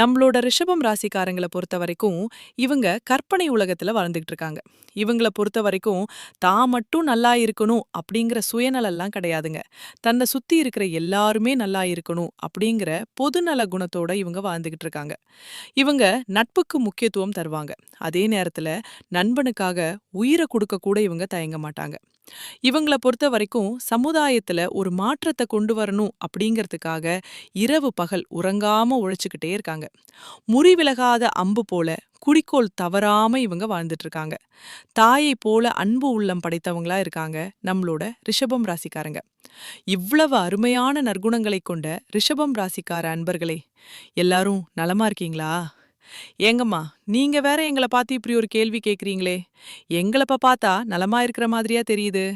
நம்மளோட ரிஷபம் ராசிக்காரங்களை பொறுத்த வரைக்கும் இவங்க கற்பனை உலகத்துல வாழ்ந்துகிட்டு இருக்காங்க. இவங்கள பொறுத்த வரைக்கும் தான் மட்டும் நல்லா இருக்கணும் அப்படிங்கிற சுயநலம்லாம் கிடையாதுங்க. தன்னை சுத்தி இருக்கிற எல்லாருமே நல்லா இருக்கணும் அப்படிங்கிற பொதுநல குணத்தோட இவங்க வாழ்ந்துகிட்டு இருக்காங்க. இவங்க நட்புக்கு முக்கியத்துவம் தருவாங்க. அதே நேரத்துல நண்பனுக்காக உயிரை கொடுக்க கூட இவங்க தயங்க மாட்டாங்க. இவங்கள பொறுத்த வரைக்கும் சமுதாயத்துல ஒரு மாற்றத்தை கொண்டு வரணும் அப்படிங்கிறதுக்காக இரவு பகல் உறங்காம உழைச்சுக்கிட்டே இருக்காங்க. முறிவிலகாத அம்பு போல குறிக்கோள் தவறாம இவங்க வாழ்ந்துட்டு இருக்காங்க தாயை போல அன்பு உள்ளம் படைத்தவங்களா இருக்காங்க நம்மளோட ரிஷபம் ராசிக்காரங்க. இவ்வளவு அருமையான நற்குணங்களை கொண்ட ரிஷபம் ராசிக்கார அன்பர்களே எல்லாரும் நலமா இருக்கீங்களா? ஏங்கம்மா நீங்க வேற எங்களை பார்த்து இப்படி ஒரு கேள்வி கேக்குறீங்களே எங்களப்ப பார்த்தா நலமா இருக்கிற மாதிரியா தெரியுது.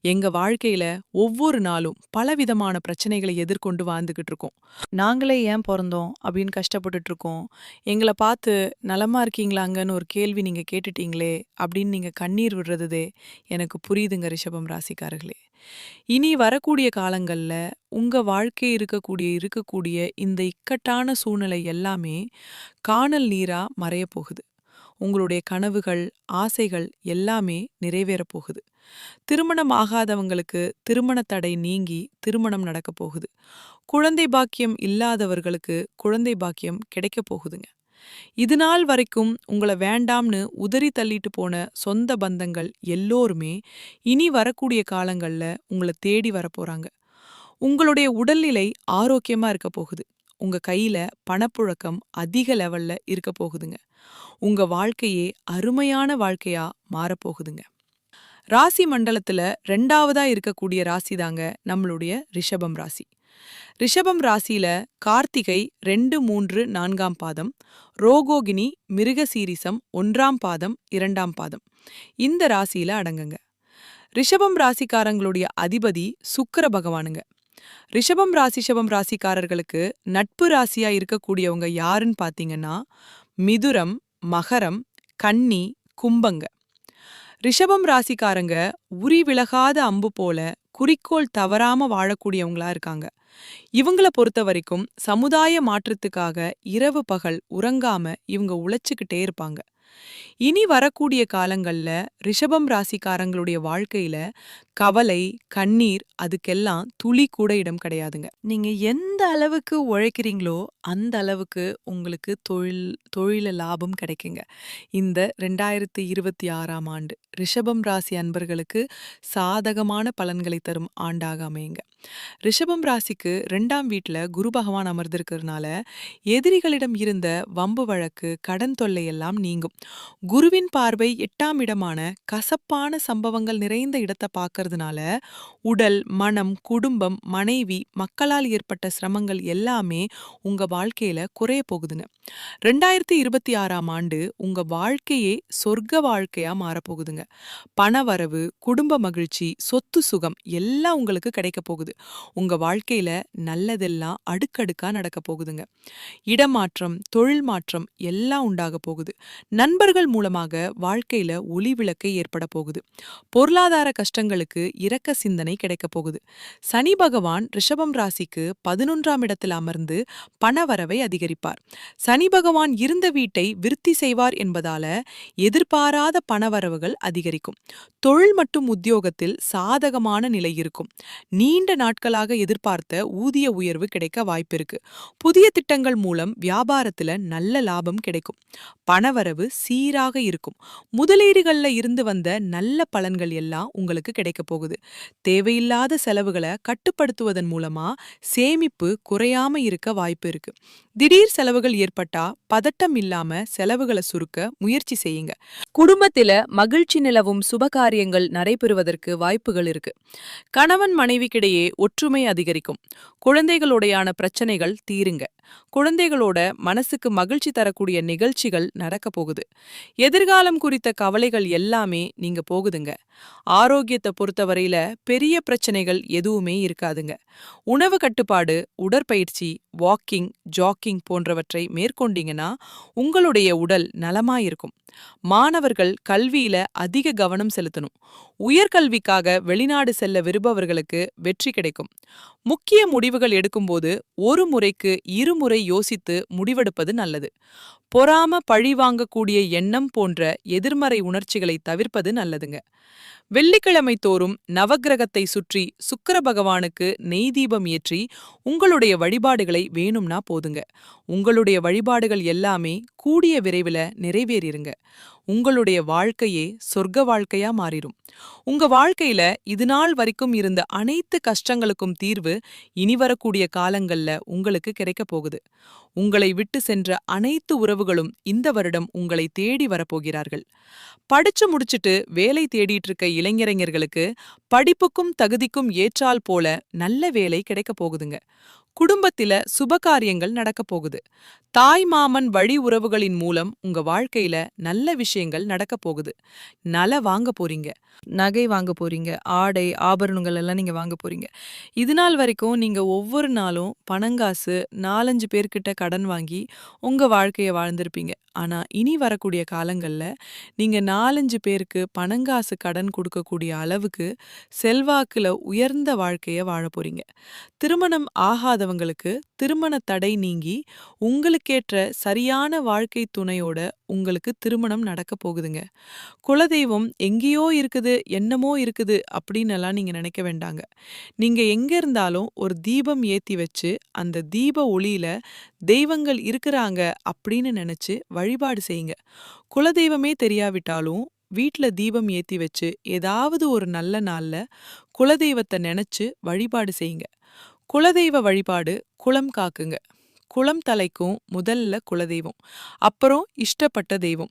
எங்க வாழ்க்கையில ஒவ்வொரு நாளும் பலவிதமான பிரச்சனைகளை எதிர்கொண்டு வாழ்ந்துகிட்டு இருக்கோம். நாங்களே ஏன் பிறந்தோம் அப்படின்னு கஷ்டப்பட்டுட்டு இருக்கோம். எங்களை பார்த்து நலமா இருக்கீங்களாங்கன்னு ஒரு கேள்வி நீங்க கேட்டுட்டீங்களே அப்படின்னு நீங்க கண்ணீர் விடுறதே எனக்கு புரியுதுங்க ரிஷபம் ராசிக்காரர்களே. இனி வரக்கூடிய காலங்கள்ல உங்க வாழ்க்கை இருக்கக்கூடிய இருக்கக்கூடிய இந்த இக்கட்டான சூழ்நிலை எல்லாமே காணல் நீரா மறைய போகுது. உங்களுடைய கனவுகள் ஆசைகள் எல்லாமே நிறைவேறப் போகுது. திருமணம் ஆகாதவங்களுக்கு திருமண தடை நீங்கி திருமணம் நடக்கப் போகுது. குழந்தை பாக்கியம் இல்லாதவர்களுக்கு குழந்தை பாக்கியம் கிடைக்கப் போகுதுங்க. இது நாள் வரைக்கும் உங்களை வேண்டாம்னு உதறி தள்ளிட்டு போன சொந்த பந்தங்கள் எல்லோருமே இனி வரக்கூடிய காலங்கள்ல உங்களை தேடி வரப்போறாங்க. உங்களுடைய உடல்நிலை ஆரோக்கியமா இருக்க போகுது. உங்க கையில பணப்புழக்கம் அதிக லெவல்ல இருக்க போகுதுங்க. உங்க வாழ்க்கையே அருமையான வாழ்க்கையா மாறப்போகுதுங்க ராசி மண்டலத்துல ரெண்டாவதா இருக்கக்கூடிய ராசி தாங்க நம்மளுடைய ரிஷபம் ராசி. ரிஷபம் ராசியில கார்த்திகை ரெண்டு மூன்று நான்காம் பாதம் ரோகோகினி மிருகசீரிசம் ஒன்றாம் பாதம் இரண்டாம் பாதம். இந்த ராசியில அடங்குங்க. ரிஷபம் ராசிக்காரங்களுடைய அதிபதி சுக்கர பகவானுங்க. ரிஷபம் ராசிஷபம் ராசிக்காரர்களுக்கு நட்பு ராசியா இருக்கக்கூடியவங்க யாருன்னு பாத்தீங்கன்னா மிதுரம் மகரம் கன்னி கும்பங்க. ரிஷபம் ராசிக்காரங்க உரி விலகாத அம்பு போல குறிக்கோள் தவறாம வாழக்கூடியவங்களா இருக்காங்க. இவங்கள பொறுத்த வரைக்கும் சமுதாய மாற்றத்துக்காக இரவு பகல் உறங்காம இவங்க உழைச்சுக்கிட்டே இருப்பாங்க. இனி வரக்கூடிய காலங்கள்ல ரிஷபம் ராசிக்காரங்களுடைய வாழ்க்கையில கவலை கண்ணீர் அதுக்கெல்லாம் துளி கூட இடம் கிடையாதுங்க. நீங்க எந்த அளவுக்கு உழைக்கிறீங்களோ அந்த அளவுக்கு உங்களுக்கு தொழில் தொழில லாபம் கிடைக்குங்க. இந்த ரெண்டாயிரத்தி இருபத்தி ஆறாம் ஆண்டு ரிஷபம் ராசி அன்பர்களுக்கு சாதகமான பலன்களை தரும் ஆண்டாக அமையுங்க. ரிஷபம் ராசிக்கு ரெண்டாம் வீட்டில் குரு பகவான் அமர்ந்திருக்கிறதுனால எதிரிகளிடம் இருந்த வம்பு வழக்கு கடன் தொல்லை எல்லாம் நீங்கும். குருவின் பார்வை எட்டாம் இடமான கசப்பான சம்பவங்கள் நிறைந்த இடத்தை பார்க்கறதுனால உடல் மனம் குடும்பம் மனைவி மக்களால் ஏற்பட்ட சிரமங்கள் எல்லாமே உங்க வாழ்க்கையில குறைய போகுதுங்க. ரெண்டாயிரத்தி இருபத்தி ஆறாம் ஆண்டு உங்க வாழ்க்கையே சொர்க்க வாழ்க்கையா மாறப்போகுதுங்க. பணவரவு குடும்ப மகிழ்ச்சி சொத்து சுகம் எல்லாம் உங்களுக்கு கிடைக்க போகுது. உங்க வாழ்க்கையில நல்லதெல்லாம் அடுக்கடுக்காக நடக்க போகுதுங்க. இடமாற்றம் தொழில் மாற்றம் எல்லாம் உண்டாக போகுது. நண்பர்கள் மூலமாக வாழ்க்கையில ஒளி விளக்கை ஏற்பட போகுது. பொருளாதார கஷ்டங்களுக்கு இரக்க சிந்தனை கிடைக்க போகுது. சனி பகவான் ரிஷபம் ராசிக்கு பதினொன்றாம் இடத்தில் அமர்ந்து பணவரவை அதிகரிப்பார். சனி பகவான் இருந்த வீட்டை விருத்தி செய்வார் என்பதால எதிர்பாராத பணவரவுகள் அதிகரிக்கும். தொழில் மற்றும் உத்தியோகத்தில் சாதகமான நிலை இருக்கும். நீண்ட நாட்களாக எதிர்பார்த்த ஊதிய உயர்வு கிடைக்க வாய்ப்பிருக்கு. புதிய திட்டங்கள் மூலம் வியாபாரத்துல நல்ல லாபம் கிடைக்கும். பணவரவு சீராக இருக்கும். முதலீடுகள்ல இருந்து வந்த நல்ல பலன்கள் எல்லாம் உங்களுக்கு கிடைக்க போகுது. தேவையில்லாத செலவுகளை கட்டுப்படுத்துவதன் மூலமா சேமிப்பு குறையாம இருக்க வாய்ப்பு இருக்கு. திடீர் செலவுகள் ஏற்பட்டா பதட்டம் இல்லாம செலவுகளை சுருக்க முயற்சி செய்யுங்க. குடும்பத்தில மகிழ்ச்சி நிலவும் சுபகாரியங்கள் நடைபெறுவதற்கு வாய்ப்புகள் இருக்கு. கணவன் மனைவிக்கிடையே ஒற்றுமை அதிகரிக்கும். குழந்தைகளோடையான பிரச்சனைகள் தீருங்க. குழந்தைகளோட மனசுக்கு மகிழ்ச்சி தரக்கூடிய நிகழ்ச்சிகள் நடக்க போகுது. எதிர்காலம் குறித்த கவலைகள் எல்லாமே நீங்க போகுதுங்க. ஆரோக்கியத்தை பொறுத்தவரையில பெரிய பிரச்சனைகள் எதுவுமே இருக்காதுங்க. உணவு கட்டுப்பாடு உடற்பயிற்சி வாக்கிங் ஜாக்கிங் போன்றவற்றை மேற்கொண்டீங்கன்னா உங்களுடைய உடல் நலமாயிருக்கும் மாணவர்கள் கல்வியில அதிக கவனம் செலுத்தணும். உயர்கல்விக்காக வெளிநாடு செல்ல விரும்பவர்களுக்கு வெற்றி கிடைக்கும். முக்கிய முடிவுகள் எடுக்கும்போது ஒரு முறைக்கு இருமுறை யோசித்து முடிவெடுப்பது நல்லது. பொறாம பழி வாங்கக்கூடிய எண்ணம் போன்ற எதிர்மறை உணர்ச்சிகளை தவிர்ப்பது நல்லதுங்க. வெள்ளிக்கிழமை தோறும் நவக்கிரகத்தை சுற்றி சுக்கர பகவானுக்கு நெய் தீபம் ஏற்றி உங்களுடைய வழிபாடுகளை வேணும்னா போதுங்க. உங்களுடைய வழிபாடுகள் எல்லாமே கூடிய விரைவில் நிறைவேறிருங்க. உங்களுடைய வாழ்க்கையே சொர்க்க வாழ்க்கையா மாறிடும் உங்க வாழ்க்கையில இது நாள் வரைக்கும் இருந்த அனைத்து கஷ்டங்களுக்கும் தீர்வு இனி வரக்கூடிய காலங்கள்ல உங்களுக்கு கிடைக்க போகுது. உங்களை விட்டு சென்ற அனைத்து உறவுகளும் இந்த வருடம் உங்களை தேடி வரப்போகிறார்கள். படிச்சு முடிச்சிட்டு வேலை தேடிட்டு இருக்க இளைஞரைஞர்களுக்கு படிப்புக்கும் தகுதிக்கும் ஏற்றால் போல நல்ல வேலை கிடைக்க போகுதுங்க. குடும்பத்தில சுபகாரியங்கள் நடக்க போகுது. தாய் மாமன் வழி உறவுகளின் மூலம் உங்க வாழ்க்கையில நல்ல விஷயங்கள் நடக்க போகுது. நல வாங்க போறீங்க. நகை வாங்க போறீங்க. ஆடை ஆபரணங்கள் எல்லாம் நீங்க வாங்க போறீங்க. இது நாள் வரைக்கும் நீங்க ஒவ்வொரு நாளும் பணங்காசு நாலஞ்சு பேர்கிட்ட கடன் வாங்கி உங்க வாழ்க்கைய வாழ்ந்திருப்பீங்க. ஆனா இனி வரக்கூடிய காலங்கள்ல நீங்க நாலஞ்சு பேருக்கு பணங்காசு கடன் கொடுக்கக்கூடிய அளவுக்கு செல்வாக்குல உயர்ந்த வாழ்க்கைய வாழ போறீங்க. திருமணம் இல்லாதவங்களுக்கு திருமண தடை நீங்கி உங்களுக்கேற்ற சரியான வாழ்க்கை துணையோட உங்களுக்கு திருமணம் நடக்க போகுதுங்க. குலதெய்வம் எங்கேயோ இருக்குது என்னமோ இருக்குது அப்படின்னு எல்லாம் நீங்க நினைக்க வேண்டாங்க. நீங்க எங்க இருந்தாலும் ஒரு தீபம் ஏத்தி வச்சு அந்த தீப ஒளியில தெய்வங்கள் இருக்கிறாங்க அப்படின்னு நினைச்சு வழிபாடு செய்யுங்க. குலதெய்வமே தெரியாவிட்டாலும் வீட்ல தீபம் ஏத்தி வச்சு ஏதாவது ஒரு நல்ல நாள்ல குலதெய்வத்தை நினைச்சு வழிபாடு செய்யுங்க. குலதெய்வ வழிபாடு குலம் காக்குங்க. குளம் தலைக்கும் முதல்ல குலதெய்வம். அப்புறம் இஷ்டப்பட்ட தெய்வம்.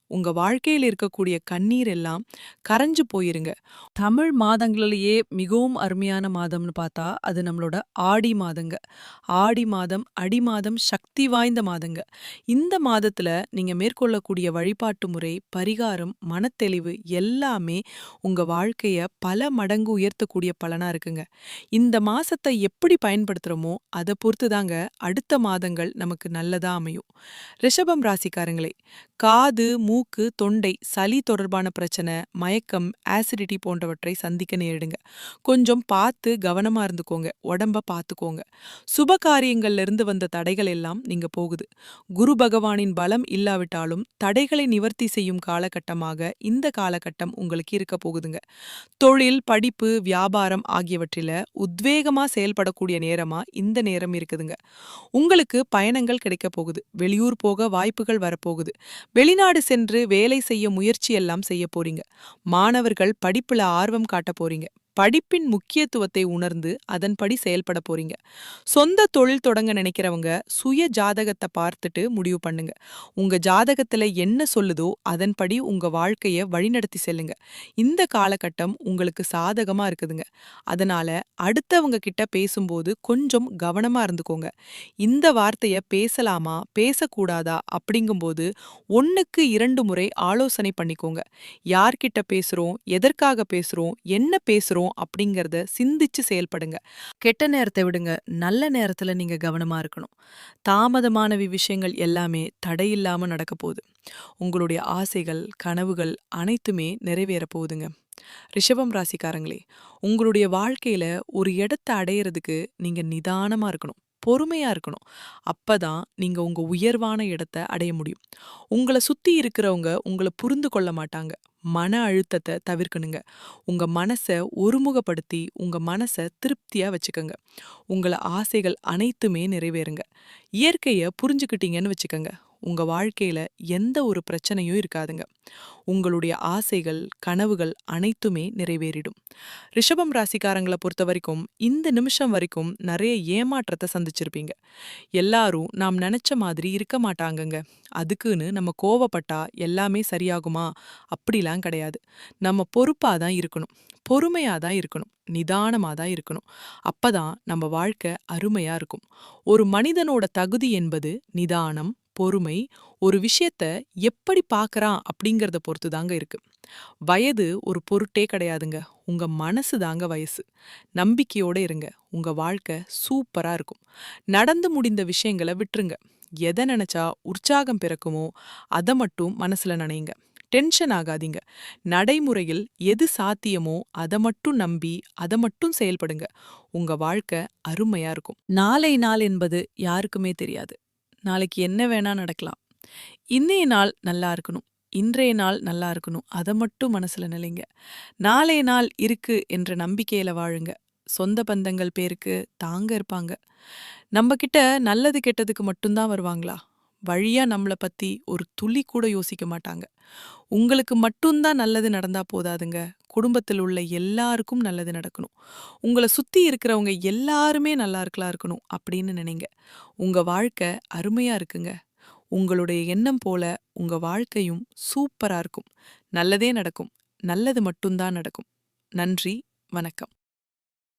உங்க வாழ்க்கையில் இருக்கக்கூடிய கண்ணீர் எல்லாம் கரைஞ்சு போயிருங்க. தமிழ் மாதங்களிலேயே மிகவும் அருமையான மாதம்னு பார்த்தா அது நம்மளோட ஆடி மாதங்க. ஆடி மாதம் அடி மாதம் சக்தி வாய்ந்த மாதங்க. இந்த மாதத்துல நீங்க மேற்கொள்ளக்கூடிய வழிபாட்டு முறை பரிகாரம் மனத்தெளிவு எல்லாமே உங்க வாழ்க்கைய பல மடங்கு உயர்த்தக்கூடிய பலனா இருக்குங்க. இந்த மாசத்தை எப்படி பயன்படுத்துறோமோ அதை பொறுத்து தாங்க அடுத்த மாதங்கள் நமக்கு நல்லதா அமையும். ரிஷபம் ராசிக்காரங்களே காது மூ மூக்கு தொண்டை சளி தொடர்பான பிரச்சனை மயக்கம் ஆசிடிட்டி போன்றவற்றை சந்திக்க நேரிடுங்க. கொஞ்சம் பார்த்து கவனமா இருந்துக்கோங்க. உடம்ப பார்த்துக்கோங்க. சுப காரியங்கள்ல இருந்து வந்த தடைகள் எல்லாம் நீங்கள் போகுது. குரு பகவானின் பலம் இல்லாவிட்டாலும் தடைகளை நிவர்த்தி செய்யும் காலகட்டமாக இந்த காலகட்டம் உங்களுக்கு இருக்க போகுதுங்க. தொழில் படிப்பு வியாபாரம் ஆகியவற்றில உத்வேகமா செயல்படக்கூடிய நேரமா இந்த நேரம் இருக்குதுங்க. உங்களுக்கு பயணங்கள் கிடைக்க போகுது. வெளியூர் போக வாய்ப்புகள் வரப்போகுது. வெளிநாடு சென்று வேலை செய்ய முயற்சி எல்லாம் செய்ய போறீங்க. மாணவர்கள் படிப்புல ஆர்வம் காட்ட போறீங்க. படிப்பின் முக்கியத்துவத்தை உணர்ந்து அதன்படி செயல்பட போறீங்க. சொந்த தொழில் தொடங்க நினைக்கிறவங்க சுய ஜாதகத்தை பார்த்துட்டு முடிவு பண்ணுங்க. உங்க ஜாதகத்துல என்ன சொல்லுதோ அதன்படி உங்க வாழ்க்கைய வழிநடத்தி செல்லுங்க. இந்த காலகட்டம் உங்களுக்கு சாதகமா இருக்குதுங்க. அதனால அடுத்தவங்க கிட்ட பேசும்போது கொஞ்சம் கவனமா இருந்துக்கோங்க. இந்த வார்த்தைய பேசலாமா பேசக்கூடாதா அப்படிங்கும்போது ஒன்னுக்கு இரண்டு முறை ஆலோசனை பண்ணிக்கோங்க. யார்கிட்ட பேசுறோம் எதற்காக பேசுறோம் என்ன பேசுறோம் அப்படிங்கறத சிந்திச்சு செயல்படுங்க. கெட்ட நேரத்தை விடுங்க. நல்ல நேரத்துல நீங்க கவனமா இருக்கணும். தாமதமான விஷயங்கள் எல்லாமே தடையில்லாம நடக்க போகுது. உங்களுடைய ஆசைகள் கனவுகள் அனைத்துமே நிறைவேற போகுதுங்க. ரிஷபம் ராசிக்காரங்களே உங்களுடைய வாழ்க்கையில ஒரு இடத்தை அடையிறதுக்கு நீங்க நிதானமா இருக்கணும். பொறுமையா இருக்கணும். அப்பதான் நீங்க உங்க உயர்வான இடத்தை அடைய முடியும். உங்களை சுத்தி இருக்கிறவங்க உங்களை புரிந்து கொள்ள மாட்டாங்க. மன அழுத்தத்தை தவிர்க்கணுங்க. உங்க மனசை ஒருமுகப்படுத்தி உங்க மனசை திருப்தியா வச்சுக்கோங்க. உங்கள ஆசைகள் அனைத்துமே நிறைவேறுங்க. இயற்கைய புரிஞ்சுக்கிட்டீங்கன்னு வச்சுக்கோங்க. உங்க வாழ்க்கையில எந்த ஒரு பிரச்சனையும் இருக்காதுங்க. உங்களுடைய ஆசைகள் கனவுகள் அனைத்துமே நிறைவேறிடும். ரிஷபம் ராசிக்காரங்களை பொறுத்த வரைக்கும் இந்த நிமிஷம் வரைக்கும் நிறைய ஏமாற்றத்தை சந்திச்சிருப்பீங்க. எல்லாரும் நாம் நினைச்ச மாதிரி இருக்க மாட்டாங்கங்க. அதுக்குன்னு நம்ம கோவப்பட்டா எல்லாமே சரியாகுமா? அப்படிலாம் கிடையாது. நம்ம பொறுப்பாக தான் இருக்கணும். பொறுமையா தான் இருக்கணும். நிதானமாக தான் இருக்கணும். அப்பதான் நம்ம வாழ்க்கை அருமையா இருக்கும். ஒரு மனிதனோட தகுதி என்பது நிதானம் பொறுமை ஒரு விஷயத்த எப்படி பார்க்கறான் அப்படிங்கறத பொறுத்து தாங்க இருக்கு. வயது ஒரு பொருட்டே கிடையாதுங்க. உங்க மனசு தாங்க வயசு. நம்பிக்கையோட இருங்க. உங்க வாழ்க்கை சூப்பரா இருக்கும். நடந்து முடிந்த விஷயங்களை விட்டுருங்க. எதை நினைச்சா உற்சாகம் பிறக்குமோ அதை மட்டும் மனசுல நினைங்க டென்ஷன் ஆகாதீங்க. நடைமுறையில் எது சாத்தியமோ அதை மட்டும் நம்பி அதை மட்டும் செயல்படுங்க. உங்க வாழ்க்கை அருமையா இருக்கும். நாளை நாள் என்பது யாருக்குமே தெரியாது. நாளைக்கு என்ன வேணா நடக்கலாம். இன்னைய நாள் நல்லா இருக்கணும். இன்றைய நாள் நல்லா இருக்கணும். அதை மட்டும் மனசுல நிலைங்க நாளைய நாள் இருக்கு என்ற நம்பிக்கையில வாழுங்க. சொந்த பந்தங்கள் பேருக்கு தாங்க இருப்பாங்க. நம்ம கிட்ட நல்லது கெட்டதுக்கு மட்டும்தான் வருவாங்களா? வழியா நம்மள பத்தி ஒரு துளி கூட யோசிக்க மாட்டாங்க. உங்களுக்கு மட்டும்தான் நல்லது நடந்தா போதாதுங்க. குடும்பத்தில் உள்ள எல்லாருக்கும் நல்லது நடக்கணும். உங்களை சுத்தி இருக்கிறவங்க எல்லாருமே நல்லா இருக்கலாம் இருக்கணும் அப்படின்னு நினைங்க. உங்க வாழ்க்கை அருமையா இருக்குங்க. உங்களுடைய எண்ணம் போல உங்க வாழ்க்கையும் சூப்பரா இருக்கும். நல்லதே நடக்கும். நல்லது மட்டும்தான் நடக்கும். நன்றி. வணக்கம்.